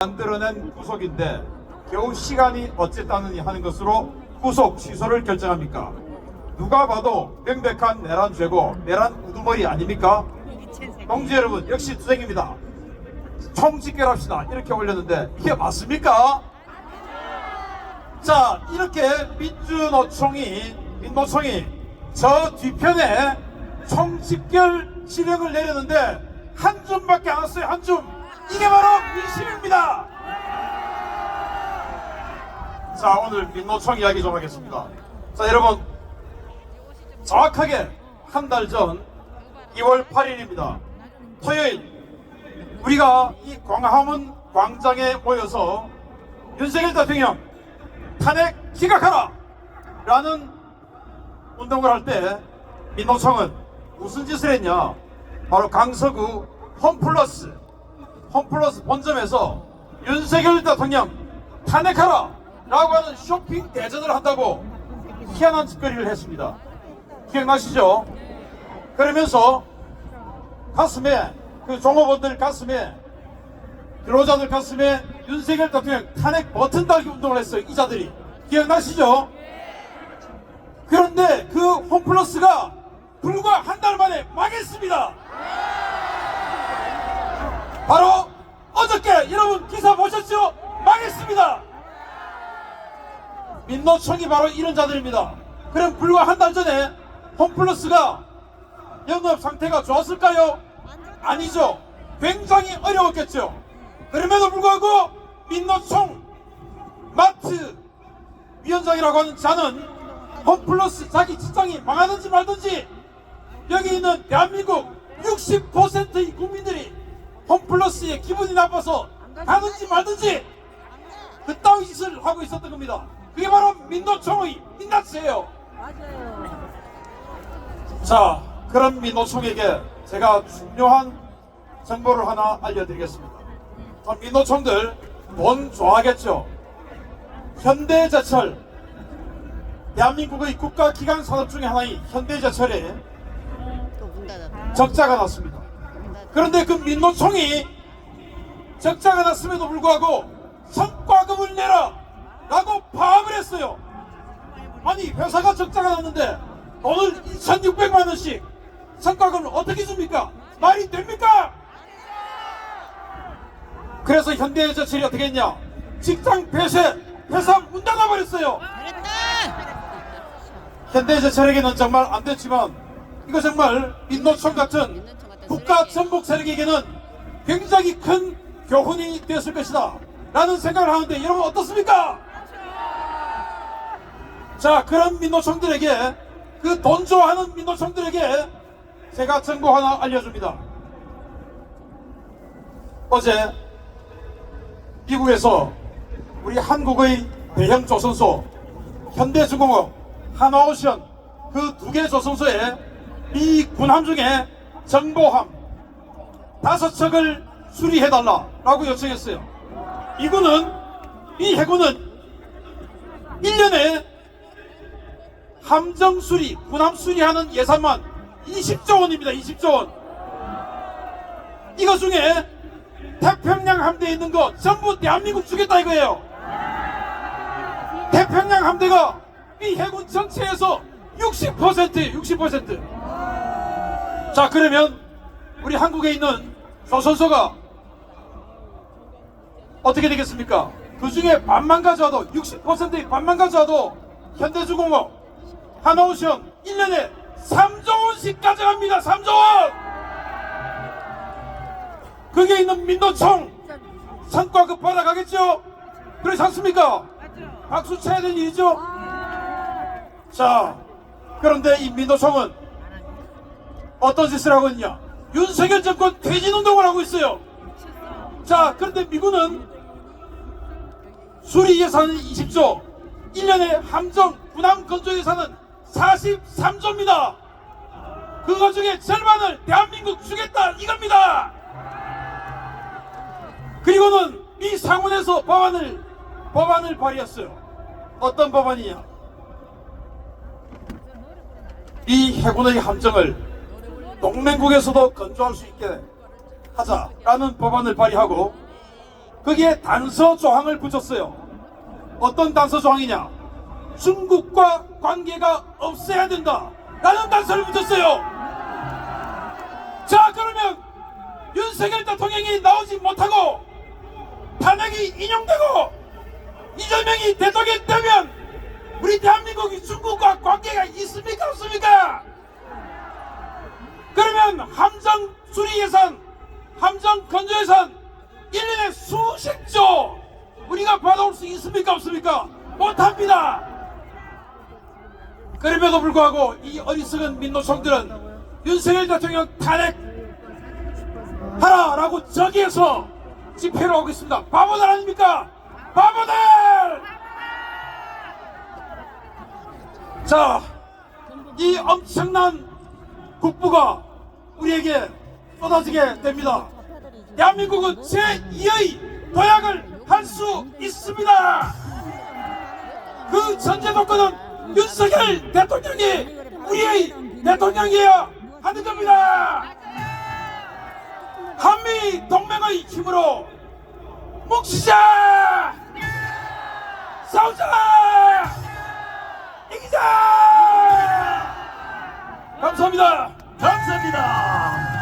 만들어낸 구속인데 겨우 시간이 어쨌다느니 하는 것으로 구속 취소를 결정합니까? 누가 봐도 명백한 내란 죄고 내란 우두머리 아닙니까? 동지 여러분 역시 투쟁입니다. 총 집결합시다 이렇게 올렸는데 이게 맞습니까? 자 이렇게 민주노총이 민노총이 저 뒤편에 총 집결 지령을 내렸는데 한 줌밖에 안 왔어요 한 줌. 이게 바로 민심입니다. 자 오늘 민노총 이야기 좀 하겠습니다. 자 여러분 정확하게 한 달 전 2월 8일입니다. 토요일 우리가 이 광화문 광장에 모여서 윤석열 대통령 탄핵 기각하라! 라는 운동을 할 때 민노총은 무슨 짓을 했냐? 바로 강서구 홈플러스 홈플러스 본점에서 윤석열 대통령 탄핵하라! 라고 하는 쇼핑 대전을 한다고 희한한 짓거리를 했습니다. 기억나시죠? 그러면서 가슴에 그 종업원들 가슴에 근로자들 가슴에 윤석열 대통령 탄핵 버튼 달기 운동을 했어요. 이자들이 기억나시죠? 그런데 그 홈플러스가 불과 한 달 만에 망했습니다. 바로 어저께 여러분 기사 보셨죠? 망했습니다. 민노총이 바로 이런 자들입니다. 그럼 불과 한 달 전에 홈플러스가 영업 상태가 좋았을까요? 아니죠. 굉장히 어려웠겠죠. 그럼에도 불구하고 민노총 마트 위원장이라고 하는 자는 홈플러스 자기 직장이 망하든지 말든지 여기 있는 대한민국 60%의 국민들이 홈플러스에 기분이 나빠서 가든지 말든지 그 따위 짓을 하고 있었던 겁니다. 그게 바로 민노총의 민낯이에요. 자, 그런 민노총에게 제가 중요한 정보를 하나 알려드리겠습니다. 자, 민노총들 돈 좋아하겠죠? 현대제철, 대한민국의 국가기관 산업 중에 하나인 현대제철에. 적자가 났습니다. 그런데 그 민노총이 적자가 났음에도 불구하고 성과금을 내라! 라고 파업을 했어요. 아니, 회사가 적자가 났는데 돈을 2,600만 원씩 성과금을 어떻게 줍니까? 말이 됩니까? 그래서 현대제철이 어떻게 했냐? 직장 폐쇄, 회사 문 닫아버렸어요. 현대제철에게는 정말 안 됐지만 이거 정말 민노총 같은 국가 전복 세력에게는 굉장히 큰 교훈이 되었을 것이다 라는 생각을 하는데 여러분 어떻습니까? 자 그런 민노총들에게 그돈 좋아하는 민노총들에게 제가 정보 하나 알려줍니다 어제 미국에서 우리 한국의 대형 조선소 현대중공업, 하나오션 그 두 개 조선소에 미 군함 중에 정보함 다섯 척을 수리해달라라고 요청했어요. 미군은 미 해군은 1년에 함정 수리, 군함 수리하는 예산만 20조 원입니다. 20조 원. 이거 중에 태평양 함대에 있는 거 전부 대한민국 주겠다 이거예요. 태평양 함대가 미 해군 전체에서 60%예요, 60%. 자, 그러면 우리 한국에 있는 조선소가 어떻게 되겠습니까? 그 중에 반만 가져와도 60%의 반만 가져와도 현대주공업, 하나오션 1년에 3조 원씩 가져갑니다. 3조 원! 그게 있는 민노총 성과급 받아가겠죠? 그렇지 않습니까? 박수 쳐야 되는 일이죠? 자, 그런데 이 민노총은 어떤 짓을 하고 있냐? 윤석열 정권 퇴진 운동을 하고 있어요. 자, 그런데 미군은 수리 예산은 20조, 1년에 함정 군함 건조 예산은 43조입니다. 그거 중에 절반을 대한민국 주겠다 이겁니다. 그리고는 미 상원에서 법안을 법안을 발의했어요. 어떤 법안이냐? 이 해군의 함정을 동맹국에서도 건조할 수 있게 하자라는 법안을 발의하고 거기에 단서 조항을 붙였어요. 어떤 단서 조항이냐? 중국과 관계가 없어야 된다. 라는 단서를 붙였어요. 자, 그러면 윤석열 대통령이 나오지 못하고 탄핵이 인용되고 이재명이 대통령이 되면 우리 대한민국이 중국과 관계가 있습니까 없습니까? 그러면 함정 수리 예산, 함정 건조 예산 1년에 수십조 우리가 받아올 수 있습니까 없습니까? 못합니다. 그럼에도 불구하고 이 어리석은 민노총들은 윤석열 대통령 탄핵 하라라고 저기에서 집회를 하고 있습니다. 바보들 아닙니까? 바보들! 자, 이 엄청난 국부가 우리에게 쏟아지게 됩니다. 대한민국은 제2의 도약을 할 수 있습니다. 그 전제 조건은 윤석열 대통령이 우리의 대통령이어야 하는 겁니다. 한미 동맹의 힘으로 뭉치자! 싸우자! 이기자! 감사합니다. 감사합니다.